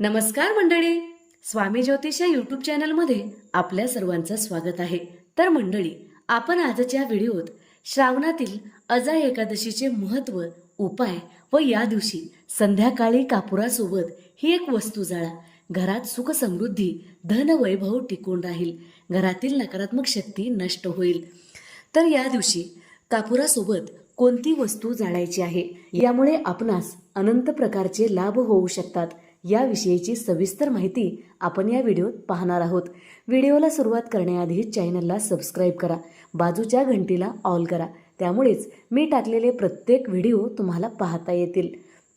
नमस्कार मंडळी. स्वामी ज्योतिष या यूट्यूब चॅनलमध्ये आपल्या सर्वांचं स्वागत आहे. तर मंडळी आपण आजच्या व्हिडिओत श्रावणातील अजा एकादशीचे महत्त्व उपाय व या दिवशी संध्याकाळी कापुरासोबत ही एक वस्तू जाळा. घरात सुख समृद्धी धन वैभव टिकून राहील. घरातील नकारात्मक शक्ती नष्ट होईल. तर या दिवशी कापुरासोबत कोणती वस्तू जाळायची आहे? यामुळे आपणास अनंत प्रकारचे लाभ होऊ शकतात. याविषयीची सविस्तर माहिती आपण या व्हिडिओत पाहणार आहोत. व्हिडिओला सुरुवात करण्याआधी चॅनलला सबस्क्राईब करा बाजूच्या घंटीला ऑल करा त्यामुळेच मी टाकलेले प्रत्येक व्हिडिओ तुम्हाला पाहता येतील.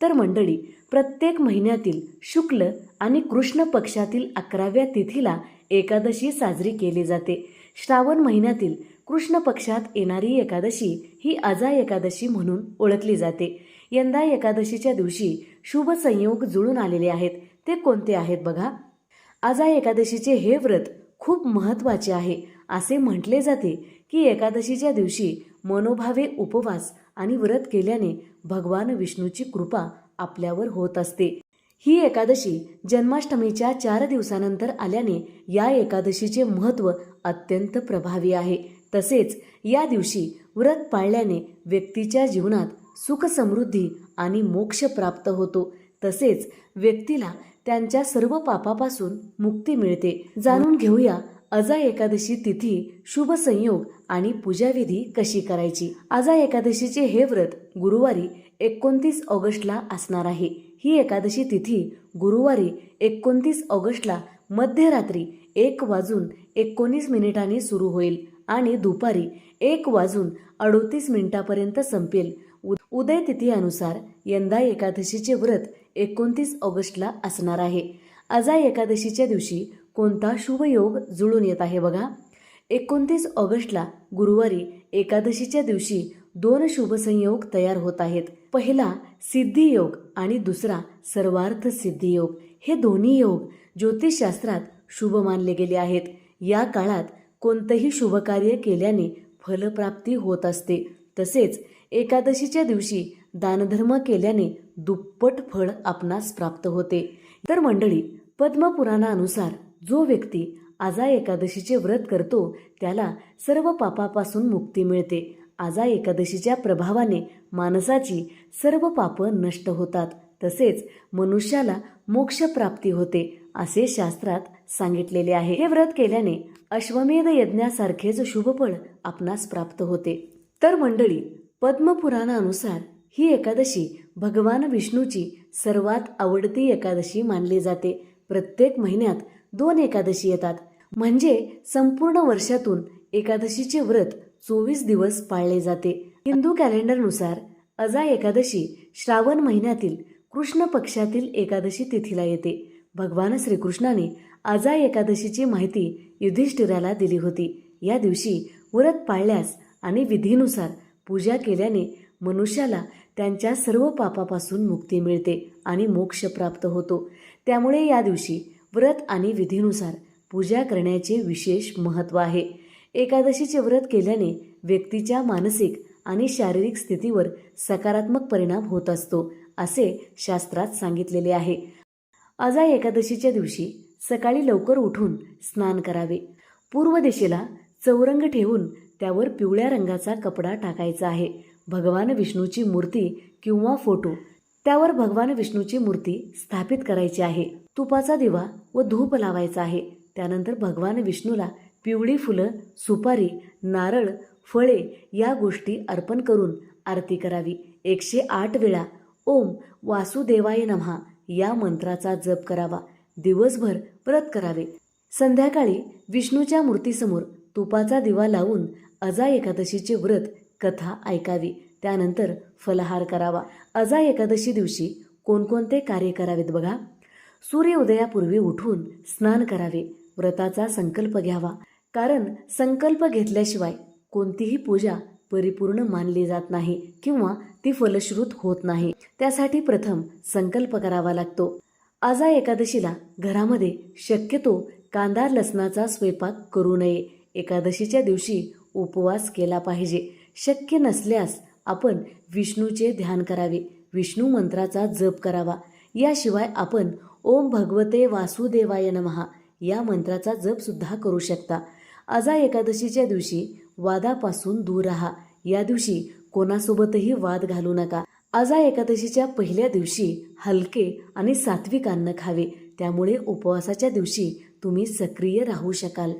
तर मंडळी प्रत्येक महिन्यातील शुक्ल आणि कृष्ण पक्षातील अकराव्या तिथीला एकादशी साजरी केली जाते. श्रावण महिन्यातील कृष्ण पक्षात येणारी एकादशी ही अजा एकादशी म्हणून ओळखली जाते. यंदा एकादशीच्या दिवशी शुभ संयोग जुळून आलेले आहेत. ते कोणते आहेत बघा? आजा एकादशीचे हे व्रत खूप महत्त्वाचे आहे. असे म्हटले जाते की एकादशीच्या दिवशी मनोभावे उपवास आणि व्रत केल्याने भगवान विष्णूची कृपा आपल्यावर होत असते. ही एकादशी जन्माष्टमीच्या चार दिवसानंतर आल्याने या एकादशीचे महत्त्व अत्यंत प्रभावी आहे. तसेच या दिवशी व्रत पाळल्याने व्यक्तीच्या जीवनात सुख समृद्धी आणि मोक्ष प्राप्त होतो. तसेच व्यक्तीला त्यांच्या सर्व पापापासून मुक्ती मिळते. जाणून घेऊया अजा एकादशी तिथी शुभ संयोग आणि पूजाविधी कशी करायची? अजा एकादशीचे हे व्रत गुरुवारी एकोणतीस ऑगस्टला असणार आहे. ही एकादशी तिथी गुरुवारी एकोणतीस ऑगस्टला मध्यरात्री एक वाजून एकोणीस मिनिटांनी सुरू होईल. आणि दुपारी एक वाजून अडोतीस मिनिटापर्यंत संपेल. उदय तिथीनुसार यंदा एकादशीचे व्रत एकोणतीस ऑगस्टला असणार आहे. अजा एकादशीच्या दिवशी कोणता शुभ योग जुळून येत आहे बघा. एकोणतीस ऑगस्टला गुरुवारी एकादशीच्या दिवशी दोन शुभसंयोग तयार होत आहेत. पहिला सिद्धी योग आणि दुसरा सर्वार्थ सिद्धी योग. हे दोन्ही योग ज्योतिषशास्त्रात शुभ मानले गेले आहेत. या काळात कोणतंही शुभकार्य केल्याने फलप्राप्ती होत असते. तसेच एकादशीच्या दिवशी दानधर्म केल्याने दुप्पट फळ आपणास प्राप्त होते. तर मंडळी पद्मपुराणानुसार जो व्यक्ती आजा एकादशीचे व्रत करतो त्याला सर्व पापापासून मुक्ती मिळते. आजा एकादशीच्या प्रभावाने माणसाची सर्व पापं नष्ट होतात. तसेच मनुष्याला मोक्षप्राप्ती होते. असे शास्त्रात सांगितलेले आहे. हे व्रत केल्याने अश्वमेध यज्ञासारखेच शुभफळ आपणास प्राप्त होते. तर मंडळी पद्मपुराणानुसार ही एकादशी भगवान विष्णूची सर्वात आवडती एकादशी मानली जाते. प्रत्येक महिन्यात दोन एकादशी येतात. म्हणजे संपूर्ण वर्षातून एकादशीचे व्रत चोवीस दिवस पाळले जाते. हिंदू कॅलेंडरनुसार अजा एकादशी श्रावण महिन्यातील कृष्ण पक्षातील एकादशी तिथीला येते. भगवान श्रीकृष्णाने आजा एकादशीची माहिती युधिष्ठिराला दिली होती. या दिवशी व्रत पाळल्यास आणि विधीनुसार पूजा केल्याने मनुष्याला त्यांच्या सर्व पापापासून मुक्ती मिळते आणि मोक्ष प्राप्त होतो. त्यामुळे या दिवशी व्रत आणि विधीनुसार पूजा करण्याचे विशेष महत्त्व आहे. एकादशीचे व्रत केल्याने व्यक्तीच्या मानसिक आणि शारीरिक स्थितीवर सकारात्मक परिणाम होत असतो असे शास्त्रात सांगितलेले आहे. अजा एकादशीच्या दिवशी सकाळी लवकर उठून स्नान करावे. पूर्व दिशेला चौरंग ठेवून त्यावर पिवळ्या रंगाचा कपडा टाकायचा आहे. भगवान विष्णूची मूर्ती किंवा फोटो त्यावर भगवान विष्णूची मूर्ती स्थापित करायची आहे. तुपाचा दिवा व धूप लावायचा आहे. त्यानंतर भगवान विष्णूला पिवळी फुलं सुपारी नारळ फळे या गोष्टी अर्पण करून आरती करावी. एकशे आठ वेळा ओम वासुदेवाय नमहा या मंत्राचा जप करावा. दिवसभर व्रत करावे. संध्याकाळी विष्णूच्या मूर्तीसमोर तुपाचा दिवा लावून अजा एकादशीचे व्रत कथा ऐकावी. त्यानंतर फलहार करावा. अजा एकादशी दिवशी कोणकोणते कार्य करावेत बघा? सूर्य उदयापूर्वी उठून स्नान करावे. व्रताचा संकल्प घ्यावा. कारण संकल्प घेतल्याशिवाय कोणतीही पूजा परिपूर्ण मानली जात नाही किंवा ती फलश्रुत होत नाही. त्यासाठी प्रथम संकल्प करावा लागतो. आजा एकादशीला घरामध्ये शक्यतो कांदा लसणाचा स्वयंपाक करू नये. एकादशीच्या दिवशी उपवास केला पाहिजे. शक्य नसल्यास आपण विष्णूचे ध्यान करावे. विष्णू मंत्राचा जप करावा. याशिवाय आपण ओम भगवते वासुदेवाय नमहा या मंत्राचा जप सुद्धा करू शकता. आजा एकादशीच्या दिवशी वादापासून दूर राहा. या दिवशी कोणासोबतही वाद घालू नका. आजा एकादशीच्या पहिल्या दिवशी हलके आणि सात्विक अन्न खावे. त्यामुळे उपवासाच्या दिवशी तुम्ही सक्रिय राहू शकाल.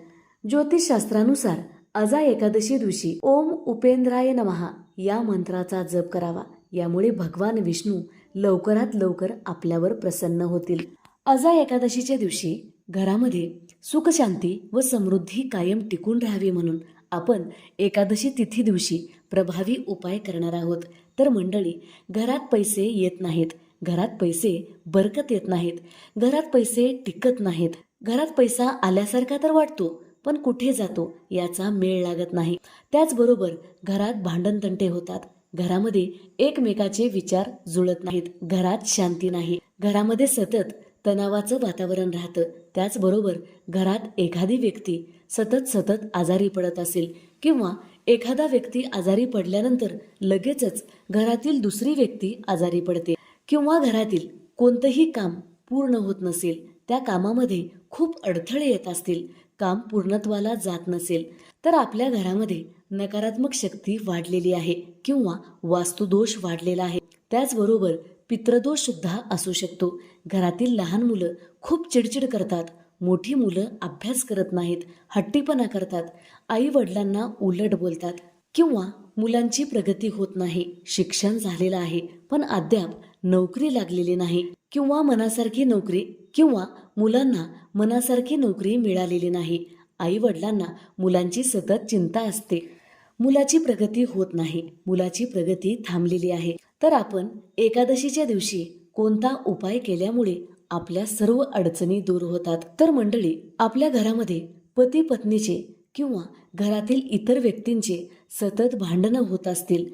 ज्योतिषशास्त्रानुसार अजा एकादशी दिवशी ओम उपेंद्राय नमहा या मंत्राचा जप करावा. यामुळे भगवान विष्णू लवकरात लवकर आपल्यावर प्रसन्न होतील. अजा एकादशीच्या दिवशी घरामध्ये सुखशांती व समृद्धी कायम टिकून राहावी म्हणून आपण एकादशी तिथी दिवशी प्रभावी उपाय करणार आहोत. तर मंडळी घरात पैसे येत नाहीत. घरात पैसे बरकत येत नाहीत. घरात पैसे टिकत नाहीत. घरात पैसा आल्यासारखा तर वाटतो पण कुठे जातो याचा मेळ लागत नाही. त्याचबरोबर घरात भांडणतंटे होतात. घरामध्ये एकमेकाचे विचार जुळत नाहीत. घरात शांती नाही. घरामध्ये सतत तणावाचं वातावरण राहतं. त्याचबरोबर घरात एखादी व्यक्ती सतत सतत आजारी पडत असेल किंवा एखादा व्यक्ती आजारी पडल्यानंतर लगेचच घरातील दुसरी व्यक्ती आजारी पडते किंवा घरातील कोणतंही काम पूर्ण होत नसेल त्या कामामध्ये खूप अडथळे येत असतील काम पूर्णत्वाला जात नसेल तर आपल्या घरामध्ये नकारात्मक शक्ती वाढलेली आहे किंवा वास्तुदोष वाढलेला आहे. त्याचबरोबर पित्रदोष सुद्धा असू शकतो. घरातील लहान मुलं खूप चिडचिड करतात. मोठी मुलं अभ्यास करत नाहीत हट्टीपणा करतात. आई वडिलांना उलट बोलतात. किंवा मुलांची प्रगती होत नाही. शिक्षण झालेलं आहे पण अद्याप नोकरी लागलेली नाही. किंवा मनासारखी नोकरी किंवा मुलांना मनासारखी नोकरी मिळालेली नाही. आई वडिलांना मुलांची सतत चिंता असते. मुलाची प्रगती होत नाही. मुलाची प्रगती थांबलेली आहे. तर आपण एकादशीच्या दिवशी कोणता उपाय केल्यामुळे आपल्या सर्व अडचणी दूर होतात? तर मंडळी आपल्या घरामध्ये पती पत्नीचे किंवा घरातील इतर व्यक्तींचे सतत भांडणं होत असतील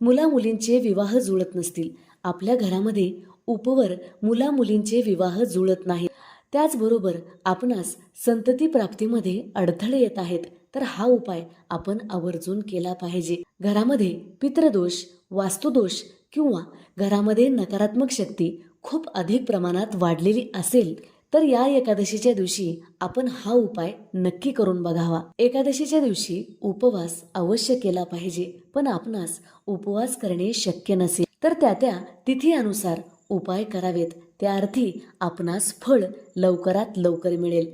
मुला मुलींचे विवाह जुळत नसतील आपल्या घरामध्ये उपवर मुला मुलींचे विवाह जुळत नाहीत. त्याचबरोबर आपणास संतती प्राप्तीमध्ये अडथळे येत आहेत. तर हा उपाय आपण आवर्जून केला पाहिजे. घरामध्ये पितृदोष वास्तुदोष किंवा घरामध्ये नकारात्मक शक्ती खूप अधिक प्रमाणात वाढलेली असेल तर या एकादशीच्या दिवशी आपण हा उपाय नक्की करून बघावा. एकादशीच्या दिवशी उपवास अवश्य केला पाहिजे पण आपणास उपवास करणे शक्य नसेल तर त्या त्या तिथीनुसार उपाय करावेत. त्या अर्थी आपणास फळ लवकरात लवकर मिळेल.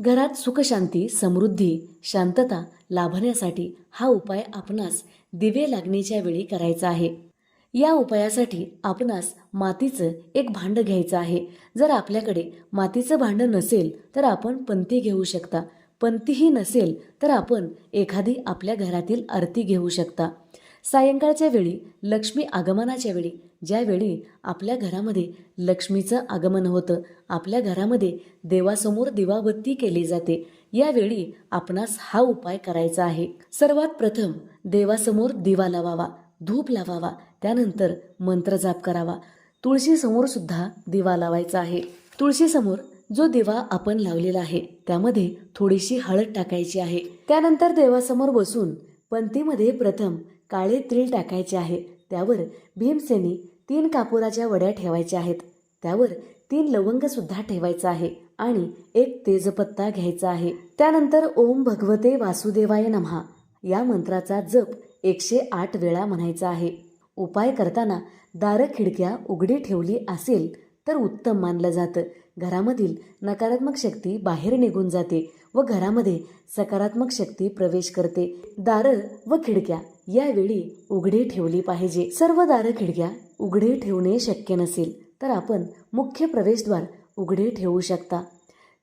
घरात सुखशांती समृद्धी शांतता लाभण्यासाठी हा उपाय आपणास दिवे लागण्याच्या वेळी करायचा आहे. या उपायासाठी आपणास मातीचं एक भांडं घ्यायचं आहे. जर आपल्याकडे मातीचं भांडं नसेल तर आपण पंती घेऊ शकता. पंतीही नसेल तर आपण एखादी आपल्या घरातील आरती घेऊ शकता. सायंकाळच्या वेळी लक्ष्मी आगमनाच्या वेळी ज्यावेळी आपल्या घरामध्ये लक्ष्मीचं आगमन होतं आपल्या घरामध्ये देवासमोर दिवाबत्ती केली जाते यावेळी आपणास हा उपाय करायचा आहे. सर्वात प्रथम देवासमोर दिवा लावावा धूप लावावा त्यानंतर मंत्रजाप करावा. तुळशीसमोर सुद्धा दिवा लावायचा आहे. तुळशीसमोर जो दिवा आपण लावलेला आहे त्यामध्ये थोडीशी हळद टाकायची आहे. त्यानंतर देवासमोर बसून पंथीमध्ये प्रथम काळे तीळ टाकायचे आहे. त्यावर भीमसेनी तीन कापुराच्या वड्या ठेवायच्या आहेत. त्यावर तीन लवंग सुद्धा ठेवायचं आहे आणि एक तेजपत्ता घ्यायचा आहे. त्यानंतर ओम भगवते वासुदेवाय नमहा या मंत्राचा जप एकशे आठ वेळा म्हणायचा आहे. उपाय करताना दारं खिडक्या उघडी ठेवली असेल तर उत्तम मानलं जातं. घरामधील नकारात्मक शक्ती बाहेर निघून जाते व घरामध्ये सकारात्मक शक्ती प्रवेश करते. दारं व खिडक्या यावेळी उघडी ठेवली पाहिजे. सर्व दारं खिडक्या उघडे ठेवणे शक्य नसेल तर आपण मुख्य प्रवेशद्वार उघडे ठेवू शकता.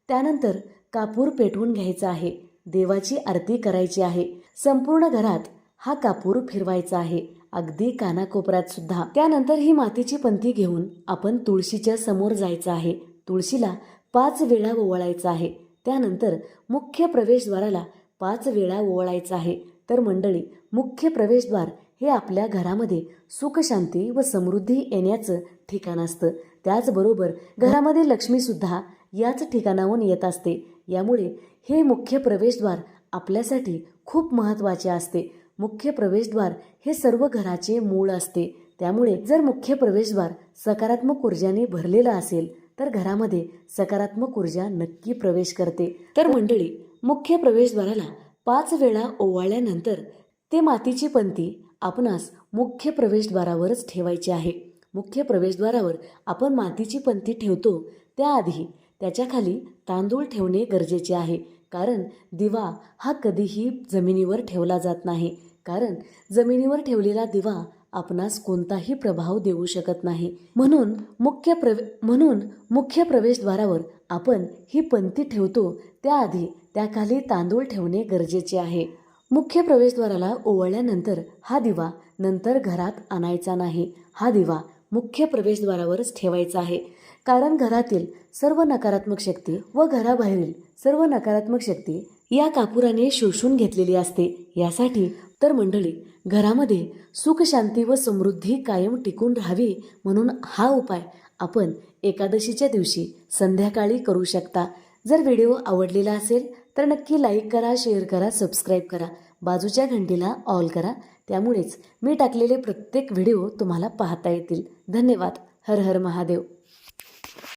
त्यानंतर कापूर पेटवून घ्यायचा आहे. देवाची आरती करायची आहे. संपूर्ण घरात हा कापूर फिरवायचा आहे. अगदी कानाकोपऱ्यात सुद्धा. त्यानंतर ही मातीची पंथी घेऊन आपण तुळशीच्या समोर जायचं आहे. तुळशीला पाच वेळा ओवाळायचं आहे. त्यानंतर मुख्य प्रवेशद्वाराला पाच वेळा ओवाळायचं आहे. तर मंडळी मुख्य प्रवेशद्वार हे आपल्या घरामध्ये सुखशांती व समृद्धी येण्याचं ठिकाण असतं. त्याचबरोबर घरामध्ये लक्ष्मीसुद्धा याच ठिकाणाहून येत असते. यामुळे हे मुख्य प्रवेशद्वार आपल्यासाठी खूप महत्त्वाचे असते. मुख्य प्रवेशद्वार हे सर्व घराचे मूळ असते. त्यामुळे जर मुख्य प्रवेशद्वार सकारात्मक ऊर्जाने भरलेलं असेल तर घरामध्ये सकारात्मक ऊर्जा नक्की प्रवेश करते. तर मंडळी मुख्य प्रवेशद्वाराला पाच वेळा ओवाळल्यानंतर ते मातीची पंती आपणास मुख्य प्रवेशद्वारावरच ठेवायची आहे. मुख्य प्रवेशद्वारावर आपण मातीची पंती ठेवतो त्याआधी त्याच्याखाली तांदूळ ठेवणे गरजेचे आहे. कारण दिवा हा कधीही जमिनीवर ठेवला जात नाही. कारण जमिनीवर ठेवलेला दिवा आपणास कोणताही प्रभाव देऊ शकत नाही. म्हणून मुख्य प्रवे म्हणून मुख्य प्रवेशद्वारावर आपण ही पंती ठेवतो. त्याआधी त्याखाली तांदूळ ठेवणे गरजेचे आहे. मुख्य प्रवेशद्वाराला ओवळल्यानंतर हा दिवा नंतर घरात आणायचा नाही. हा दिवा मुख्य प्रवेशद्वारावरच ठेवायचा आहे. कारण घरातील सर्व नकारात्मक शक्ती व घराबाहेरील सर्व नकारात्मक शक्ती या कापुराने शोषून घेतलेली असते. यासाठी तर मंडळी घरामध्ये सुख शांती व समृद्धी कायम टिकून राहावी म्हणून हा उपाय आपण एकादशीच्या दिवशी संध्याकाळी करू शकता. जर व्हिडिओ आवडलेला असेल तर नक्की लाईक करा शेअर करा सबस्क्राईब करा. बाजूच्या घंटीला ऑल करा. त्यामुळेच मी टाकलेले प्रत्येक व्हिडिओ तुम्हाला पाहता येतील. धन्यवाद. हर हर महादेव.